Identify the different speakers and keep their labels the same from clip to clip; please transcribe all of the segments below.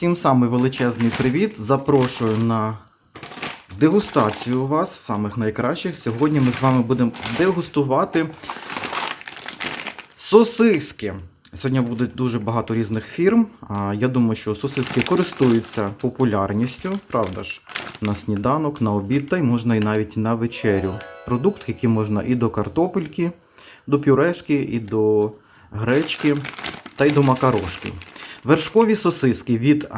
Speaker 1: Всім самий величезний привіт. Запрошую на дегустацію вас, самих найкращих. Сьогодні ми з вами будемо дегустувати сосиски. Сьогодні буде дуже багато різних фірм. Я думаю, що сосиски користуються популярністю, правда ж, на сніданок, на обід, та й можна і навіть на вечерю. Продукт, який можна і до картопельки, до пюрешки, і до гречки, та й до макарошки. Вершкові сосиски від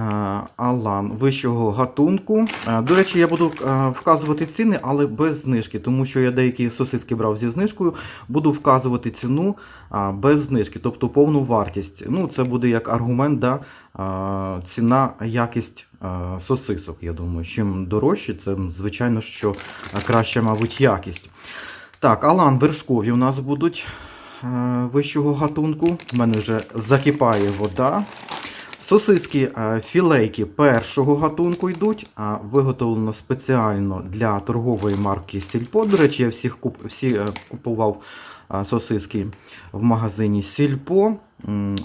Speaker 1: Алан вищого гатунку. До речі, я буду вказувати ціни, але без знижки, тому що я деякі сосиски брав зі знижкою. Буду вказувати ціну без знижки, тобто повну вартість. Ну, це буде як аргумент, да, ціна, якість сосисок. Я думаю, чим дорожче, це звичайно, що краща, мабуть, якість. Так, Алан вершкові у нас будуть е, вищого гатунку. У мене вже закипає вода. Сосиски е, філейки першого гатунку йдуть, виготовлено спеціально для торгової марки Сільпо. До речі, я всіх куп, всі е, купував е, сосиски в магазині Сільпо.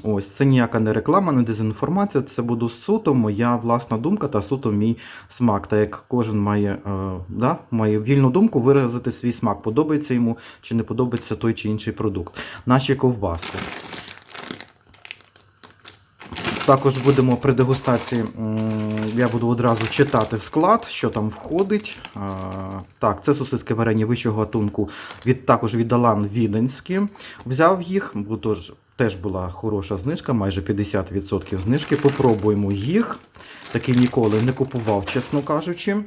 Speaker 1: Ось це ніяка не реклама, не дезінформація. Це буде суто моя власна думка та суто мій смак. Та як кожен має, е, да, має вільну думку виразити свій смак, подобається йому чи не подобається той чи інший продукт. Наші ковбаси. Також будемо при дегустації, я буду одразу читати склад, що там входить. Так, це сосиски варені вищого гатунку, від, також від Алан Віденські. Взяв їх, бо тож, теж була хороша знижка, майже 50% знижки. Попробуємо їх. Таки ніколи не купував, чесно кажучи.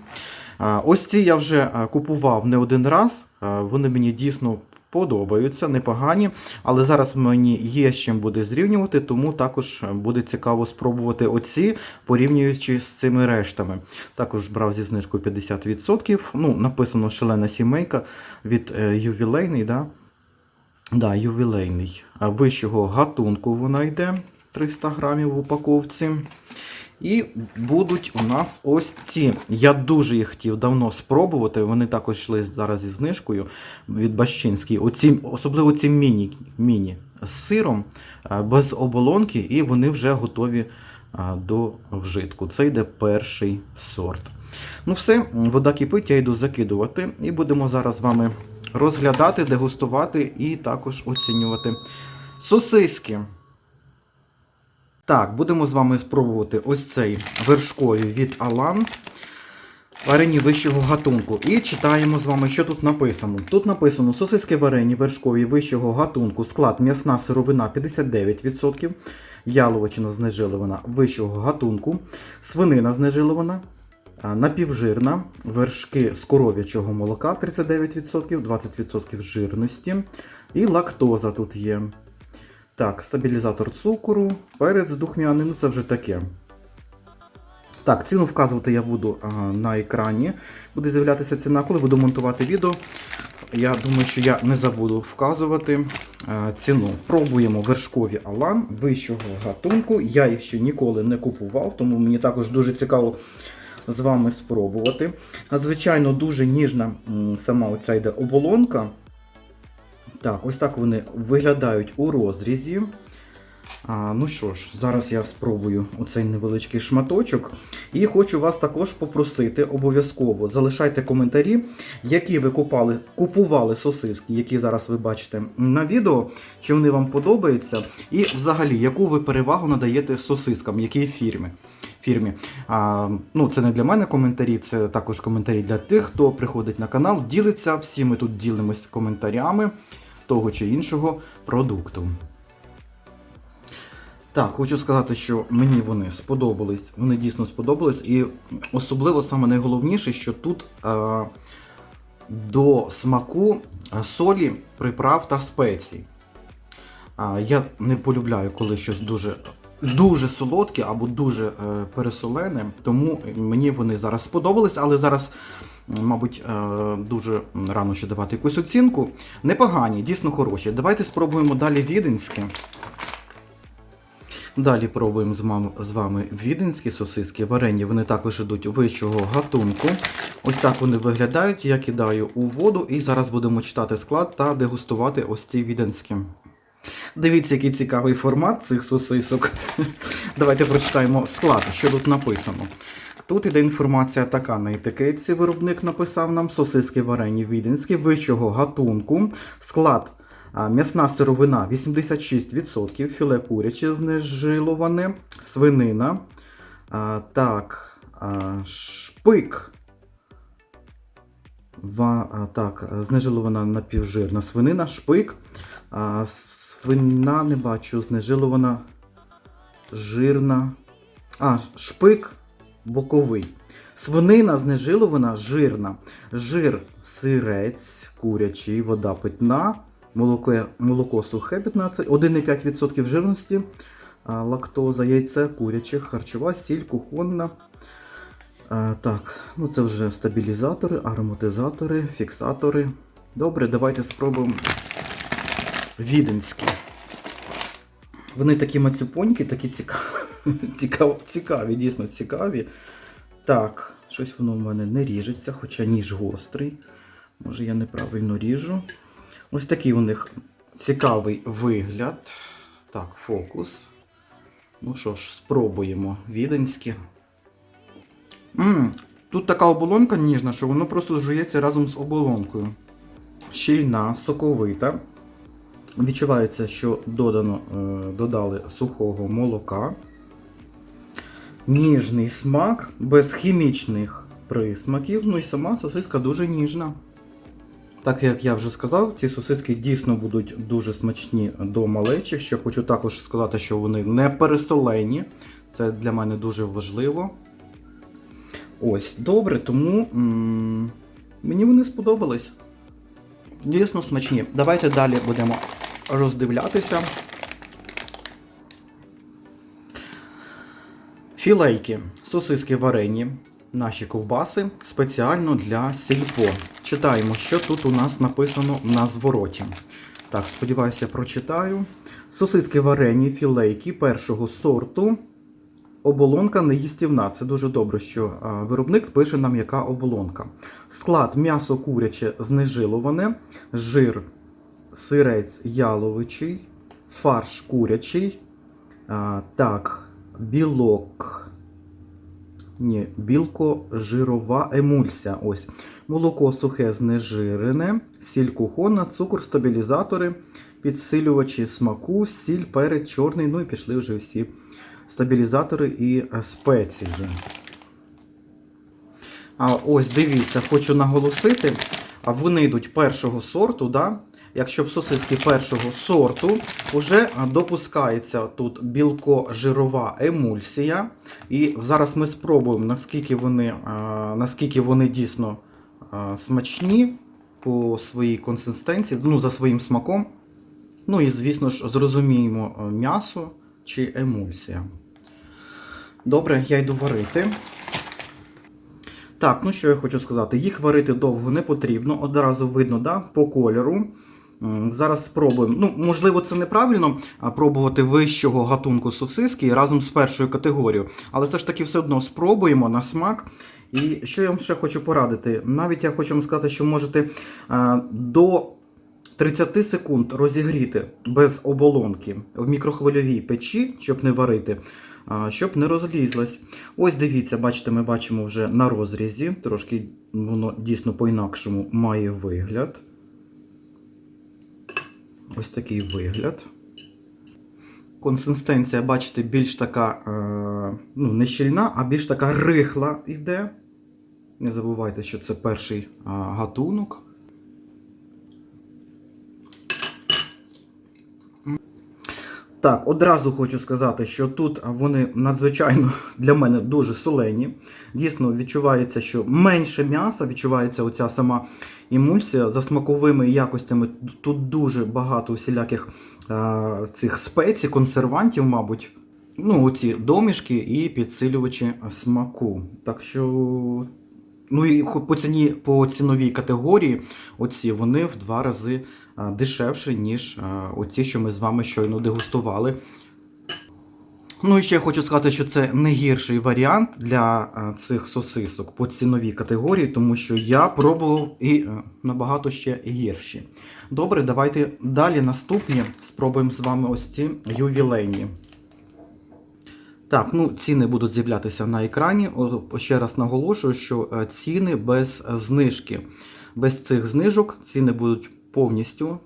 Speaker 1: Ось ці я вже купував не один раз. Вони мені дійсно подобаються, непогані. Але зараз мені є з чим буде зрівнювати, тому також буде цікаво спробувати оці, порівнюючи з цими рештами. Також брав зі знижкою 50%. Ну, написано шалена сімейка від е, ювілейний. Да? Да, ювілейний. Вищого гатунку вона йде 300 грамів в упаковці. І будуть у нас ось ці. Я дуже їх хотів давно спробувати. Вони також йшли зараз зі знижкою від Бащинській. Оці, особливо ці міні, міні з сиром, без оболонки, і вони вже готові до вжитку. Це йде перший сорт. Ну все, вода кипить, я йду закидувати. І будемо зараз з вами розглядати, дегустувати і також оцінювати сосиски. Так, будемо з вами спробувати ось цей вершковий від Алан. Варені вищого гатунку. І читаємо з вами, що тут написано. Тут написано сосиски варені вершкові вищого гатунку, склад м'ясна сировина 59%, яловичина знежилована вищого гатунку, свинина знежилована, напівжирна, вершки з коров'ячого молока 39%, 20% жирності. І лактоза тут є. Так, стабілізатор цукру, перець духмяний, ну це вже таке. Так, ціну вказувати я буду на екрані. Буде з'являтися ціна, коли буду монтувати відео. Я думаю, що я не забуду вказувати ціну. Пробуємо вершкові Алан вищого гатунку. Я їх ще ніколи не купував, тому мені також дуже цікаво з вами спробувати. Надзвичайно дуже ніжна сама оця йде оболонка. Так, ось так вони виглядають у розрізі. А, ну що ж, зараз я спробую оцей невеличкий шматочок. І хочу вас також попросити обов'язково залишайте коментарі, які ви купали, купували сосиски, які зараз ви бачите на відео, чи вони вам подобаються, і взагалі, яку ви перевагу надаєте сосискам, якій фірмі. Фірмі. А, ну, це не для мене коментарі, це також коментарі для тих, хто приходить на канал, ділиться. Всі ми тут ділимось коментарями того чи іншого продукту. Так, хочу сказати, що мені вони сподобались. Вони дійсно сподобались. І особливо саме найголовніше, що тут е, до смаку е, солі, приправ та спецій. А, я не полюбляю, коли щось дуже, дуже солодке або дуже е, пересолене, тому мені вони зараз сподобались, але зараз, мабуть, е, дуже рано ще давати якусь оцінку. Непогані, дійсно хороші. Давайте спробуємо далі віденське. Далі пробуємо з вами віденські сосиски. Варені вони також йдуть вищого гатунку. Ось так вони виглядають. Я кидаю у воду і зараз будемо читати склад та дегустувати ось ці віденські. Дивіться, який цікавий формат цих сосисок. Давайте прочитаємо склад, що тут написано. Тут іде інформація така на етикетці. Виробник написав нам сосиски варені віденські вищого гатунку. Склад м'ясна сировина 86%, філе куряче знежиловане, свинина. А, так, а, шпик. Ва, а, так, знежилована напівжирна свинина, шпик. А, свина не бачу, знежилована жирна. А, шпик боковий. Свинина знежилована жирна. Жир сирець, курячий, вода питна, молоко, молоко сухе 15, 1,5% жирності, лактоза, яйце, куряче, харчова, сіль, кухонна. Так, ну це вже стабілізатори, ароматизатори, фіксатори. Добре, давайте спробуємо віденські. Вони такі мацюпонькі, такі цікаві, цікаві, цікаві, дійсно цікаві. Так, щось воно в мене не ріжеться, хоча ніж гострий. Може я неправильно ріжу. Ось такий у них цікавий вигляд. Так, фокус. Ну що ж, спробуємо віденські. М, Тут така оболонка ніжна, що воно просто жується разом з оболонкою. Щільна, соковита. Відчувається, що додано, е, додали сухого молока. Ніжний смак, без хімічних присмаків. Ну і сама сосиска дуже ніжна. Так як я вже сказав, ці сосиски дійсно будуть дуже смачні до малечі. Ще хочу також сказати, що вони не пересолені. Це для мене дуже важливо. Ось, добре, тому м- мені вони сподобались. Дійсно смачні. Давайте далі будемо роздивлятися. Філейки, сосиски варені, наші ковбаси спеціально для сільпо. Читаємо, що тут у нас написано на звороті. Так, сподіваюся, прочитаю. Сосиски варені, філейки першого сорту. Оболонка неїстівна. Це дуже добре, що виробник пише нам, яка оболонка. Склад м'ясо куряче знежиловане, жир сирець яловичий, фарш курячий. А, так, білок. Ні, білко-жирова емульсія. Ось. Молоко сухе знежирене, сіль кухонна, цукор, стабілізатори, підсилювачі смаку, сіль, перець, чорний. Ну і пішли вже всі стабілізатори і спеції. А ось дивіться, хочу наголосити, а вони йдуть першого сорту. Да? Якщо в сосиски першого сорту вже допускається тут білко-жирова емульсія. І зараз ми спробуємо, наскільки вони, наскільки вони дійсно смачні по своїй консистенції, ну, за своїм смаком. Ну і, звісно ж, зрозуміємо м'ясо чи емульсія. Добре, я йду варити. Так, ну що я хочу сказати, їх варити довго не потрібно, одразу видно да, по кольору. Зараз спробуємо. Ну, можливо, це неправильно пробувати вищого гатунку сосиски разом з першою категорією, але все ж таки все одно спробуємо на смак. І що я вам ще хочу порадити? Навіть я хочу вам сказати, що можете до 30 секунд розігріти без оболонки в мікрохвильовій печі, щоб не варити, щоб не розлізлась. Ось дивіться, бачите, ми бачимо вже на розрізі. Трошки воно дійсно по-інакшому має вигляд. Ось такий вигляд. Консистенція, бачите, більш така е, ну, не щільна, а більш така рихла йде. Не забувайте, що це перший а, гатунок. Так, одразу хочу сказати, що тут вони надзвичайно для мене дуже солені. Дійсно, відчувається, що менше м'яса, відчувається оця сама емульсія за смаковими якостями. Тут дуже багато всіляких а, цих спецій, консервантів, мабуть. Ну, оці домішки і підсилювачі смаку. Так що, ну і по ціні, по ціновій категорії, оці вони в два рази а, дешевше, ніж а, оці, що ми з вами щойно дегустували. Ну і ще хочу сказати, що це не гірший варіант для е, цих сосисок по ціновій категорії, тому що я пробував і е, набагато ще гірші. Добре, давайте далі наступні спробуємо з вами ось ці ювілейні. Так, ну ціни будуть з'являтися на екрані. Ще раз наголошую, що е, ціни без знижки. Без цих знижок ціни будуть повністю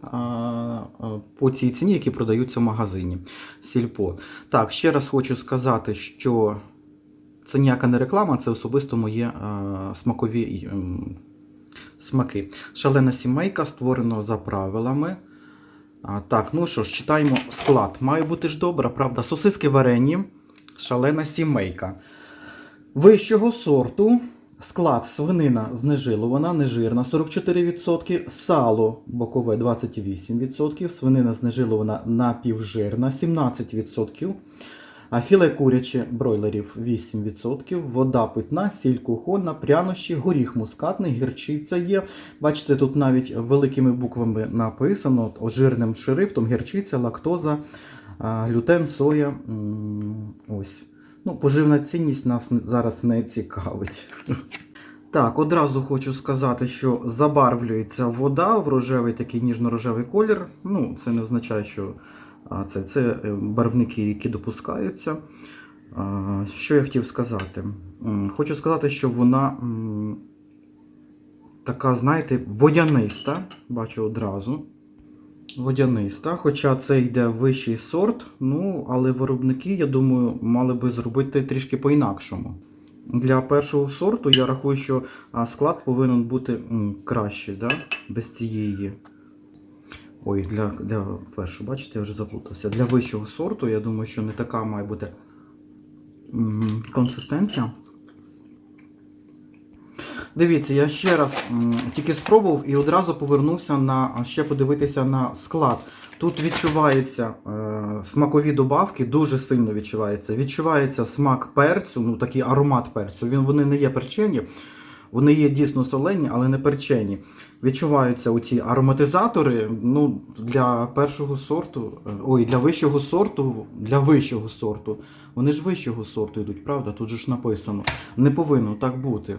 Speaker 1: по цій ціні, які продаються в магазині Сільпо. Так, ще раз хочу сказати, що це ніяка не реклама, це особисто моє а, смакові смаки. Шалена сімейка створено за правилами. Так, ну що ж, читаємо склад. Має бути ж добре, правда? Сосиски варені, шалена сімейка. Вищого сорту склад свинина знежилована, нежирна 44%, сало бокове 28%, свинина знежилована напівжирна 17%, а філе куряче бройлерів 8%, вода питна, сіль кухонна, прянощі, горіх мускатний, гірчиця є. Бачите, тут навіть великими буквами написано от, жирним шрифтом гірчиця, лактоза, глютен, соя. Ось. Ну, поживна цінність нас зараз не цікавить. Так, одразу хочу сказати, що забарвлюється вода в рожевий такий ніжно-рожевий колір. Ну, це не означає, що це, це е, барвники, які допускаються. Що я хотів сказати? Хочу сказати, що вона така, знаєте, водяниста, бачу одразу. Водяниста, хоча це йде вищий сорт, ну, але виробники, я думаю, мали би зробити трішки по-інакшому. Для першого сорту я рахую, що склад повинен бути кращий, да? без цієї. Ой, для, для першого, бачите, я вже заплутався. Для вищого сорту, я думаю, що не така має бути консистенція. Дивіться, я ще раз тільки спробував і одразу повернувся на ще подивитися на склад. Тут відчуваються е, смакові добавки, дуже сильно відчувається. Відчувається смак перцю, ну такий аромат перцю. Він, вони не є перчені, вони є дійсно солені, але не перчені. Відчуваються оці ароматизатори. Ну, для першого сорту, е, ой, для вищого сорту, для вищого сорту. Вони ж вищого сорту йдуть, правда? Тут же ж написано. Не повинно так бути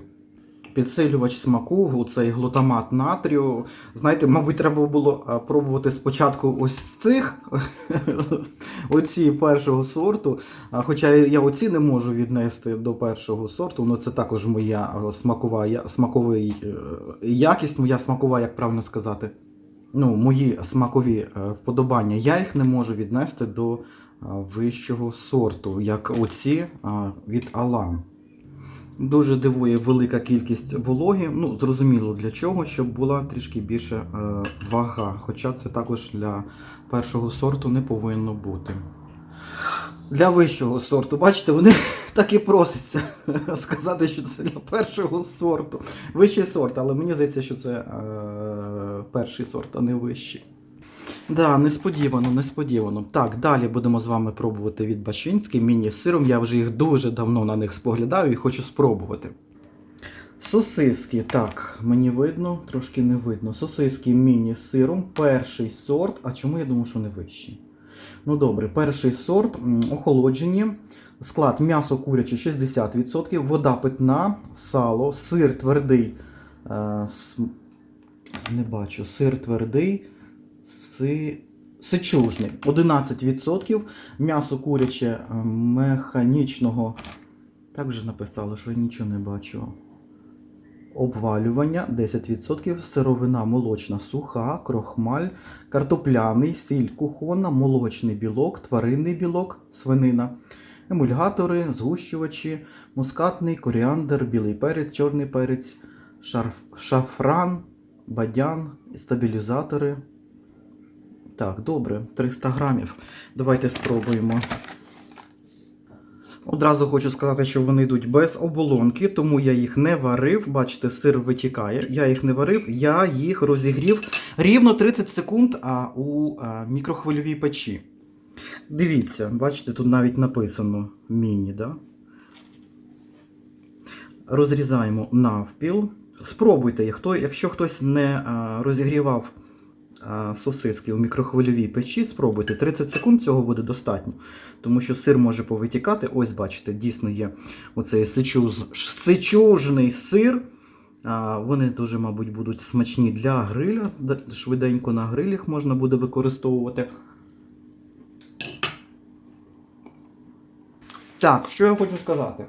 Speaker 1: підсилювач смаку, цей глутамат натрію. Знаєте, мабуть, треба було пробувати спочатку ось цих, оці першого сорту. Хоча я оці не можу віднести до першого сорту, ну це також моя а, смакова, смаковий, е, якість, моя смакова, як правильно сказати. Ну, мої смакові е, вподобання, я їх не можу віднести до вищого сорту, як оці від Алан. Дуже дивує велика кількість вологи. Ну, зрозуміло для чого, щоб була трішки більше е, вага. Хоча це також для першого сорту не повинно бути. Для вищого сорту, бачите, вони так і просяться сказати, що це для першого сорту. Вищий сорт, але мені здається, що це е, перший сорт, а не вищий. Да, несподівано, несподівано. Так, далі будемо з вами пробувати від Бачинський міні з сиром. Я вже їх дуже давно на них споглядаю і хочу спробувати. Сосиски, так, мені видно, трошки не видно. Сосиски міні з сиром, перший сорт. А чому я думаю, що не вищий? Ну добре, перший сорт охолоджені. Склад м'ясо куряче 60%, вода питна, сало, сир твердий. Е, не бачу, сир твердий. Си... Сичужний 11%, м'ясо куряче е, механічного. Так вже написали, що я нічого не бачу. Обвалювання 10%, сировина молочна суха, крохмаль, картопляний, сіль кухонна, молочний білок, тваринний білок, свинина, емульгатори, згущувачі, мускатний, коріандр, білий перець, чорний перець, шарф... шафран, бадян, стабілізатори. Так, добре, 300 грамів. Давайте спробуємо. Одразу хочу сказати, що вони йдуть без оболонки, тому я їх не варив. Бачите, сир витікає. Я їх не варив, я їх розігрів рівно 30 секунд а, у а, мікрохвильовій печі. Дивіться, бачите, тут навіть написано міні, да? Розрізаємо навпіл. Спробуйте, хто, якщо хтось не а, розігрівав сосиски у мікрохвильовій печі, спробуйте 30 секунд, цього буде достатньо. Тому що сир може повитікати. Ось, бачите, дійсно є оцей сичуз, сичужний сир. Вони дуже, мабуть, будуть смачні для гриля. Швиденько на грилях можна буде використовувати. Так, що я хочу сказати?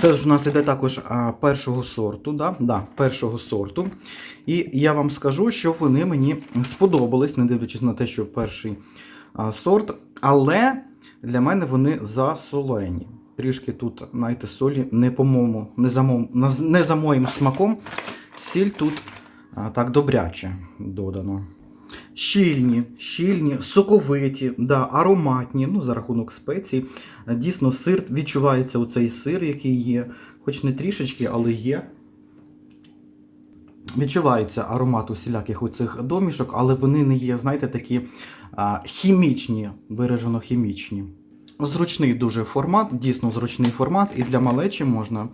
Speaker 1: Це ж у нас іде також першого сорту, да? Да, першого сорту. І я вам скажу, що вони мені сподобались, не дивлячись на те, що перший сорт, але для мене вони засолені. Трішки тут, знаєте, солі не по-моєму, не не за моїм смаком. Сіль тут так добряче додано. Щільні, щільні, соковиті, да, ароматні, ну, за рахунок спецій. Е, Дійсно, сир відчувається оцей сир, який є, хоч не трішечки, але є. Відчувається аромат усіляких оцих домішок, але вони не є, знаєте, такі а, хімічні, виражено хімічні. Зручний дуже формат, дійсно зручний формат, і для малечі можна,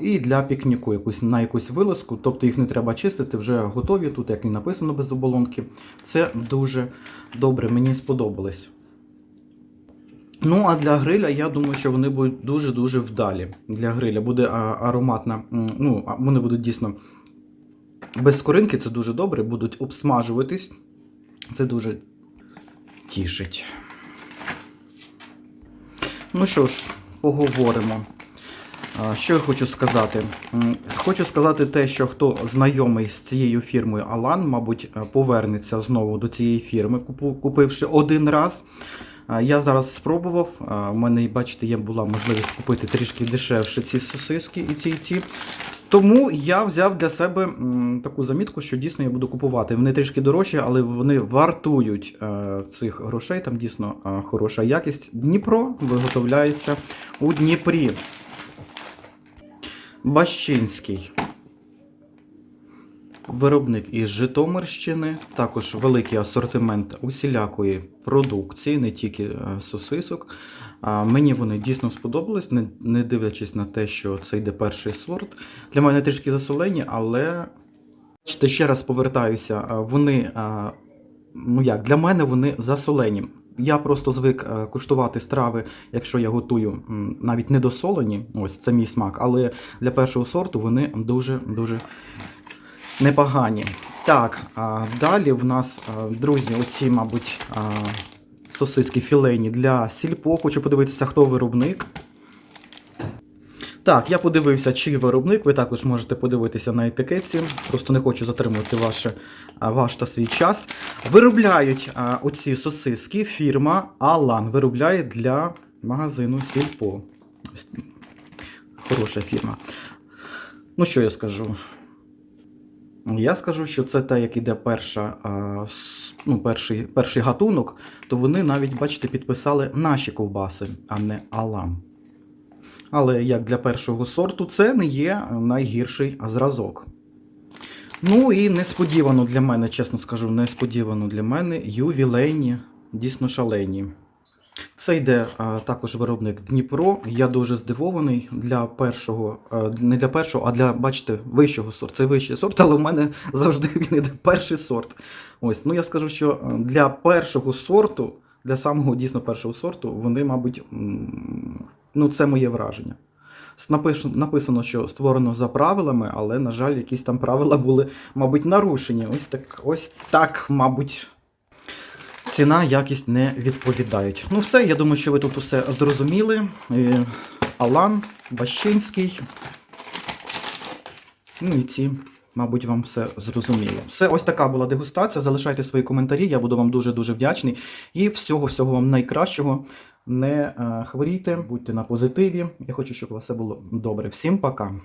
Speaker 1: і для пікніку якусь, на якусь вилазку, тобто їх не треба чистити, вже готові, тут як і написано без оболонки. Це дуже добре, мені сподобалось. Ну, а для гриля, я думаю, що вони будуть дуже-дуже вдалі. Для гриля буде ароматна, ну, вони будуть дійсно без скоринки, це дуже добре, будуть обсмажуватись. Це дуже тішить. Ну що ж, поговоримо. Що я хочу сказати? Хочу сказати те, що хто знайомий з цією фірмою Алан, мабуть, е, повернеться знову до цієї фірми, купивши один раз. Я зараз спробував. У мене, бачите, є була можливість купити трішки дешевше ці сосиски і ці і ці. Тому я взяв для себе таку замітку, що дійсно я буду купувати. Вони трішки дорожчі, але вони вартують е, цих грошей. Там дійсно е, хороша якість. Дніпро виготовляється у Дніпрі. Бащинський. Виробник із Житомирщини, також великий асортимент усілякої продукції, не тільки е, сосисок. Мені вони дійсно сподобались, не, не дивлячись на те, що це йде перший сорт. Для мене трішки засолені, але ще раз повертаюся. Вони, ну як, для мене вони засолені. Я просто звик е, куштувати страви, якщо я готую навіть недосолені, ось це мій смак, але для першого сорту вони дуже-дуже непогані. Так, далі в нас, друзі, оці, мабуть, сосиски філейні для сільпо. Хочу подивитися, хто виробник. Так, я подивився, чий виробник. Ви також можете подивитися на етикетці. Просто не хочу затримувати ваше, ваш та свій час. Виробляють а, оці сосиски фірма Алан. Виробляє для магазину Сільпо. Хороша фірма. Ну, що я скажу? Я скажу, що це те, як іде перша, ну, перший, перший гатунок, то вони навіть, бачите, підписали наші ковбаси, а не Алан. Але як для першого сорту, це не є найгірший зразок. Ну і несподівано для мене, чесно скажу, несподівано для мене ювілейні, дійсно шалені. Це йде а, також виробник Дніпро. Я дуже здивований для першого, а, не для першого, а для, бачите, вищого сорту. Це вищий сорт, але в мене завжди він йде перший сорт. Ось, ну я скажу, що для першого сорту, для самого дійсно першого сорту, вони, мабуть, ну це моє враження. Написано, що створено за правилами, але, на жаль, якісь там правила були, мабуть, нарушені. Ось так, ось так, мабуть, ціна, якість не відповідають. Ну, все, я думаю, що ви тут усе зрозуміли. Е, Алан, Бащинський. Ну і ці, мабуть, вам все зрозуміло. Все, ось така була дегустація. Залишайте свої коментарі, я буду вам дуже-дуже вдячний. І всього-всього вам найкращого. Не е, хворійте, будьте на позитиві. Я хочу, щоб у вас все було добре. Всім пока.